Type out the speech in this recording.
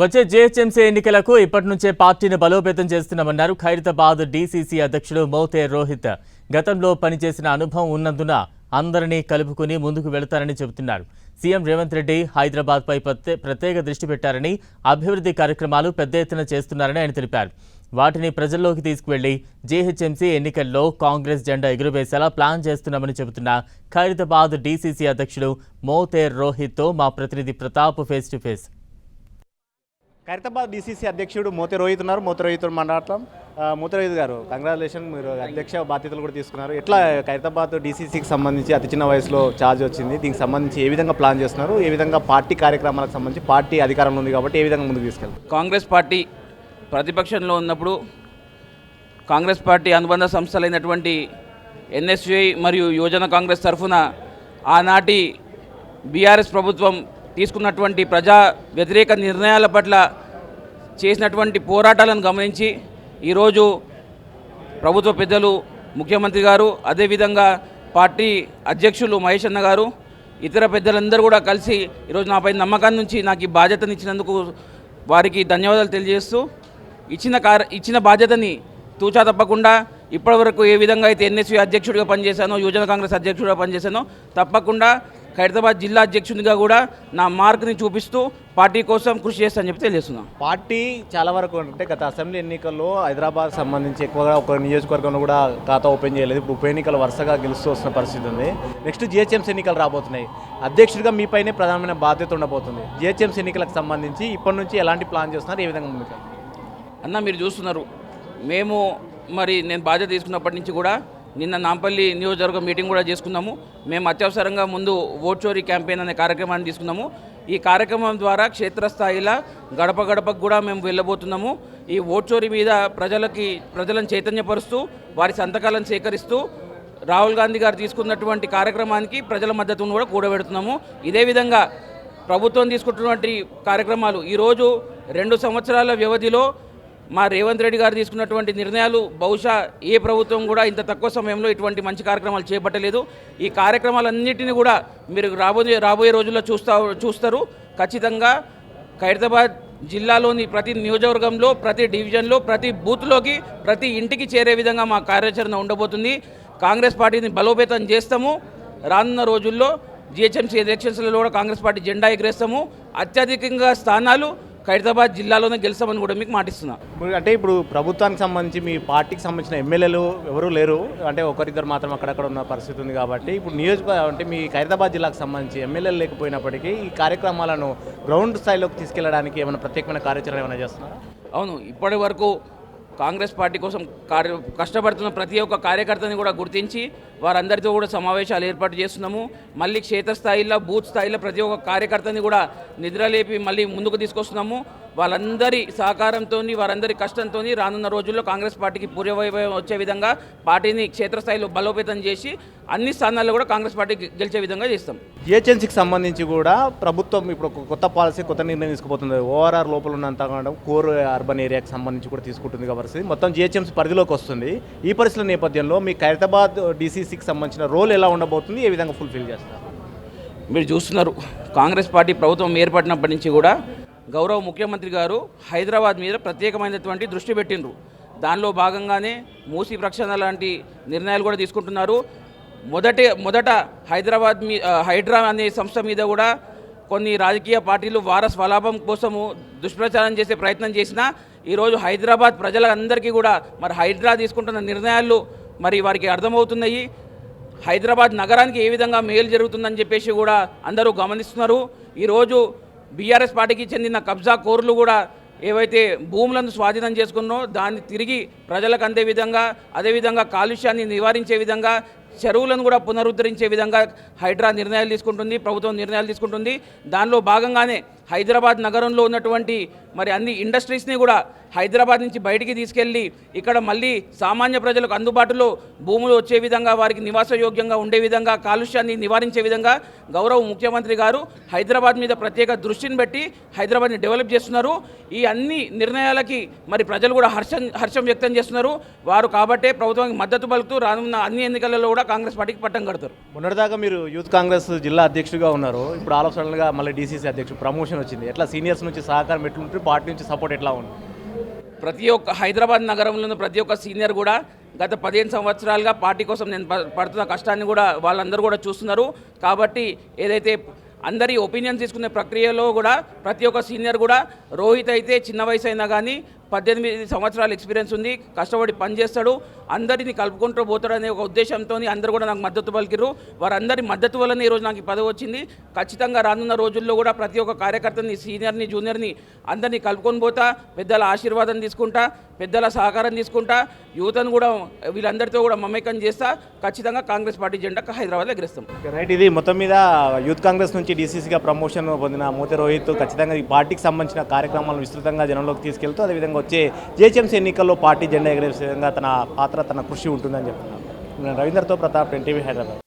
వచ్చే జీహెచ్ఎంసీ ఎన్నికలకు ఇప్పటి నుంచే పార్టీని బలోపేతం చేస్తున్నామన్నారు ఖైరతాబాద్ డీసీసీ అధ్యక్షుడు మోతే రోహిత్. గతంలో పనిచేసిన అనుభవం ఉన్నందున అందరినీ కలుపుకుని ముందుకు వెళతారని చెబుతున్నారు. సీఎం రేవంత్ రెడ్డి హైదరాబాద్పై ప్రత్యే- ప్రత్యేక దృష్టి పెట్టారని అభివృద్ధి కార్యక్రమాలు పెద్ద ఎత్తున చేస్తున్నారని ఆయన తెలిపారు. వాటిని ప్రజల్లోకి తీసుకువెళ్ళి జీహెచ్ఎంసీ ఎన్నికల్లో కాంగ్రెస్ జెండా ఎగురవేసేలా ప్లాన్ చేస్తున్నామని చెబుతున్న ఖైరతాబాద్ డీసీసీ అధ్యక్షుడు మోతేర్ రోహిత్తో మా ప్రతినిధి Pratap face to face. Khairatabad DCC అధ్యక్షుడు మోతి రోహిత్ ఉన్నారు. మోతి రోహిత్ మాట్లాడతాం. మోతి రోహిత్ గారు కంగ్రాచులేషన్ మీరు అధ్యక్ష బాధ్యతలు కూడా తీసుకున్నారు. ఎట్లా ఖైరతాబాద్ డీసీసీకి సంబంధించి అతి చిన్న వయసులో ఛార్జ్ వచ్చింది? దీనికి సంబంధించి ఏ విధంగా ప్లాన్ చేస్తున్నారు? ఏ విధంగా పార్టీ కార్యక్రమాలకు సంబంధించి పార్టీ అధికారంలో ఉంది కాబట్టి ఏ విధంగా ముందుకు తీసుకెళ్తారు? కాంగ్రెస్ పార్టీ ప్రతిపక్షంలో ఉన్నప్పుడు కాంగ్రెస్ పార్టీ అనుబంధ సంస్థలైనటువంటి ఎన్ఎస్యుఐ మరియు యువజన కాంగ్రెస్ తరఫున ఆనాటి బీఆర్ఎస్ ప్రభుత్వం తీసుకున్నటువంటి ప్రజా వ్యతిరేక నిర్ణయాల పట్ల చేసినటువంటి పోరాటాలను గమనించి ఈరోజు ప్రభుత్వ పెద్దలు ముఖ్యమంత్రి గారు అదేవిధంగా పార్టీ అధ్యక్షులు మహేష్ అన్న గారు ఇతర పెద్దలందరూ కూడా కలిసి ఈరోజు నాపై నమ్మకాన్ని నుంచి నాకు ఈ బాధ్యతనిచ్చినందుకు వారికి ధన్యవాదాలు తెలియజేస్తూ ఇచ్చిన కార్ ఇచ్చిన బాధ్యతని తూచా తప్పకుండా ఇప్పటివరకు ఏ విధంగా అయితే ఎన్ఎస్యూ అధ్యక్షుడిగా పనిచేశానో యువజన కాంగ్రెస్ అధ్యక్షుడిగా పనిచేశానో తప్పకుండా ఖైరతాబాద్ జిల్లా అధ్యక్షునిగా కూడా నా మార్క్ని చూపిస్తూ పార్టీ కోసం కృషి చేస్తానని చెప్పి తెలియజేస్తున్నాను పార్టీ చాలా వరకు అంటే గత అసెంబ్లీ ఎన్నికల్లో హైదరాబాద్ సంబంధించి ఎక్కువగా ఒక నియోజకవర్గంలో కూడా ఖాతా ఓపెన్ చేయలేదు. ఇప్పుడు ఉప ఎన్నికలు వరుసగా గెలుస్తూ వస్తున్న పరిస్థితి ఉంది. నెక్స్ట్ జిహెచ్ఎంసీ ఎన్నికలు రాబోతున్నాయి. అధ్యక్షుడిగా మీపైనే ప్రధానమైన బాధ్యత ఉండబోతుంది. జిహెచ్ఎంసీ ఎన్నికలకు సంబంధించి ఇప్పటి నుంచి ఎలాంటి ప్లాన్ చేస్తున్నారు? ఏ విధంగా ముందుకు అన్న మీరు చూస్తున్నారు. మేము మరి నేను బాధ్యత తీసుకున్నప్పటి నుంచి కూడా నిన్న నాంపల్లి నియోజకవర్గం మీటింగ్ కూడా చేసుకున్నాము. మేము అత్యవసరంగా ముందు ఓట్ చోరీ క్యాంపెయిన్ అనే కార్యక్రమాన్ని తీసుకున్నాము. ఈ కార్యక్రమం ద్వారా క్షేత్రస్థాయిలో గడప గడపకు కూడా మేము వెళ్ళబోతున్నాము. ఈ ఓట్ చోరీ మీద ప్రజలకి ప్రజలను చైతన్యపరుస్తూ వారి సంతకాలను సేకరిస్తూ రాహుల్ గాంధీ గారు తీసుకున్నటువంటి కార్యక్రమానికి ప్రజల మద్దతును కూడా కూడబెడుతున్నాము. ఇదే విధంగా ప్రభుత్వం తీసుకుంటున్నటువంటి కార్యక్రమాలు ఈరోజు రెండు సంవత్సరాల వ్యవధిలో మా రేవంత్ రెడ్డి గారు తీసుకున్నటువంటి నిర్ణయాలు బహుశా ఏ ప్రభుత్వం కూడా ఇంత తక్కువ సమయంలో ఇటువంటి మంచి కార్యక్రమాలు చేపట్టలేదు. ఈ కార్యక్రమాలన్నింటినీ కూడా మీరు రాబోయే రాబోయే రోజుల్లో చూస్తా చూస్తారు. ఖచ్చితంగా ఖైరతాబాద్ జిల్లాలోని ప్రతి నియోజకవర్గంలో ప్రతి డివిజన్లో ప్రతి బూత్లోకి ప్రతి ఇంటికి చేరే విధంగా మా కార్యాచరణ ఉండబోతుంది. కాంగ్రెస్ పార్టీని బలోపేతం చేస్తాము. రానున్న రోజుల్లో జిహెచ్ఎంసీ ఎలక్షన్స్లో కూడా కాంగ్రెస్ పార్టీ జెండా ఎగరేస్తాము. అత్యధికంగా స్థానాలు ఖైరతాబాద్ జిల్లాలోనే గెలుస్తామని కూడా మీకు మాటిస్తున్నా. అంటే ఇప్పుడు ప్రభుత్వానికి సంబంధించి మీ పార్టీకి సంబంధించిన ఎమ్మెల్యేలు ఎవరు లేరు. అంటే ఒకరిద్దరు మాత్రం అక్కడక్కడ ఉన్న పరిస్థితి ఉంది కాబట్టి ఇప్పుడు నియోజకవర్గం అంటే మీ ఖైరతాబాద్ జిల్లాకు సంబంధించి ఎమ్మెల్యేలు లేకపోయినప్పటికీ ఈ కార్యక్రమాలను గ్రౌండ్ స్థాయిలోకి తీసుకెళ్ళడానికి ఏమైనా ప్రత్యేకమైన కార్యాచరణ ఏమైనా చేస్తున్నారా? అవును ఇప్పటి వరకు కాంగ్రెస్ పార్టీ కోసం కార్య కష్టపడుతున్న ప్రతి ఒక్క కార్యకర్తని కూడా గుర్తించి వారందరితో కూడా సమావేశాలు ఏర్పాటు చేస్తున్నాము. మళ్ళీ క్షేత్రస్థాయిలో బూత్ స్థాయిలో ప్రతి ఒక్క కార్యకర్తని కూడా నిద్రలేపి మళ్ళీ ముందుకు తీసుకొస్తున్నాము. వాళ్ళందరి సహకారంతో వారందరి కష్టంతో రానున్న రోజుల్లో కాంగ్రెస్ పార్టీకి పూర్వవైభవం వచ్చే విధంగా పార్టీని క్షేత్రస్థాయిలో బలోపేతం చేసి అన్ని స్థానాల్లో కూడా కాంగ్రెస్ పార్టీ గెలిచే విధంగా చేస్తాం. జిహెచ్ఎంసీకి సంబంధించి కూడా ప్రభుత్వం ఇప్పుడు కొత్త పాలసీ కొత్త నిర్ణయం తీసుకుపోతుంది. ఓఆర్ఆర్ లోపల ఉన్నంత కోర్ అర్బన్ ఏరియాకి సంబంధించి కూడా తీసుకుంటుంది కాబట్టి మొత్తం జిహెచ్ఎంసీ పరిధిలోకి వస్తుంది. ఈ పరిస్థితుల నేపథ్యంలో మీ ఖైరతాబాద్ డీసీసీకి సంబంధించిన రోల్ ఎలా ఉండబోతుంది? ఏ విధంగా ఫుల్ఫిల్ చేస్తారు? మీరు చూస్తున్నారు కాంగ్రెస్ పార్టీ ప్రభుత్వం ఏర్పడినప్పటి నుంచి కూడా గౌరవ ముఖ్యమంత్రి గారు హైదరాబాద్ మీద ప్రత్యేకమైనటువంటి దృష్టి పెట్టిండ్రు. దానిలో భాగంగానే మూసి ప్రక్షాళన లాంటి నిర్ణయాలు కూడా తీసుకుంటున్నారు. మొదటి మొదట హైదరాబాద్ మీ హైడ్రా అనే సంస్థ మీద కూడా కొన్ని రాజకీయ పార్టీలు వార స్వలాభం కోసము దుష్ప్రచారం చేసే ప్రయత్నం చేసినా ఈరోజు హైదరాబాద్ ప్రజలందరికీ కూడా మరి హైడ్రా తీసుకుంటున్న నిర్ణయాలు మరి వారికి అర్థమవుతున్నాయి. హైదరాబాద్ నగరానికి ఏ విధంగా మేలు జరుగుతుందని చెప్పేసి కూడా అందరూ గమనిస్తున్నారు. ఈరోజు బీఆర్ఎస్ పార్టీకి చెందిన కబ్జా కోర్లు కూడా ఏవైతే భూములను స్వాధీనం చేసుకున్నో దాన్ని తిరిగి ప్రజలకు అందే విధంగా అదేవిధంగా కాలుష్యాన్ని నివారించే విధంగా చెరువులను కూడా పునరుద్ధరించే విధంగా హైడ్రా నిర్ణయాలు తీసుకుంటుంది ప్రభుత్వం నిర్ణయాలు తీసుకుంటుంది. దానిలో భాగంగానే హైదరాబాద్ నగరంలో ఉన్నటువంటి మరి అన్ని ఇండస్ట్రీస్ని కూడా హైదరాబాద్ నుంచి బయటికి తీసుకెళ్ళి ఇక్కడ మళ్ళీ సామాన్య ప్రజలకు అందుబాటులో భూములు వచ్చే విధంగా వారికి నివాసయోగ్యంగా ఉండే విధంగా కాలుష్యాన్ని నివారించే విధంగా గౌరవ ముఖ్యమంత్రి గారు హైదరాబాద్ మీద ప్రత్యేక దృష్టిని పెట్టి హైదరాబాద్ని డెవలప్ చేస్తున్నారు. ఈ అన్ని నిర్ణయాలకి మరి ప్రజలు కూడా హర్షం హర్షం వ్యక్తం చేస్తున్నారు. వారు కాబట్టే ప్రభుత్వానికి మద్దతు పలుకుతూ రానున్న అన్ని ఎన్నికలలో కూడా కాంగ్రెస్ పార్టీకి పట్టం కడతారు. మొన్నటిదాకా మీరు యూత్ కాంగ్రెస్ జిల్లా అధ్యక్షుడిగా ఉన్నారు. ఇప్పుడు ఆలోచనలుగా మళ్ళీ డీసీసీ అధ్యక్షుడు ప్రమోషన్ ప్రమోషన్ వచ్చింది. ఎట్లా సీనియర్స్ నుంచి సహకారం ఎట్లుంటుంది? పార్టీ నుంచి సపోర్ట్ ఎట్లా ఉంది? ప్రతి ఒక్క హైదరాబాద్ నగరంలో ప్రతి ఒక్క సీనియర్ కూడా గత పదిహేను సంవత్సరాలుగా పార్టీ కోసం నేను పడుతున్న కష్టాన్ని కూడా వాళ్ళందరూ కూడా చూస్తున్నారు. కాబట్టి ఏదైతే అందరి ఒపీనియన్ తీసుకునే ప్రక్రియలో కూడా ప్రతి ఒక్క సీనియర్ కూడా రోహిత్ అయితే చిన్న వయసు అయినా కానీ పద్దెనిమిది సంవత్సరాల ఎక్స్పీరియన్స్ ఉంది కష్టపడి పనిచేస్తాడు అందరిని కలుపుకుంటూ పోతాడనే ఒక ఉద్దేశంతో అందరూ కూడా నాకు మద్దతు పలికిరు వారందరి మద్దతు వల్లనే ఈరోజు నాకు ఈ పదవి వచ్చింది. ఖచ్చితంగా రానున్న రోజుల్లో కూడా ప్రతి ఒక్క కార్యకర్తని సీనియర్ని జూనియర్ని అందరినీ కలుపుకొని పోతా పెద్దల ఆశీర్వాదం తీసుకుంటా పెద్దల సహకారం తీసుకుంటా యువతను కూడా వీళ్ళందరితో కూడా మమేకం చేస్తా ఖచ్చితంగా కాంగ్రెస్ పార్టీ జెండా హైదరాబాద్ ఎగిరిస్తాం. రైట్ ఇది మొత్తం మీద యూత్ కాంగ్రెస్ నుంచి డీసీసీగా ప్రమోషన్ పొందిన మోతే రోహిత్ ఖచ్చితంగా ఈ పార్టీకి సంబంధించిన కార్యక్రమాలను విస్తృతంగా జనంలోకి తీసుకెళ్తూ అదేవిధంగా వచ్చే జిహెచ్ఎంసీ ఎన్నికల్లో పార్టీ జెండా ఎగరేసే విధంగా తన పాత్ర తన కృషి ఉంటుందని చెప్తున్నాను నేను రవీందర్తో ప్రతాప్ ఎన్టీవీ హైదరాబాద్.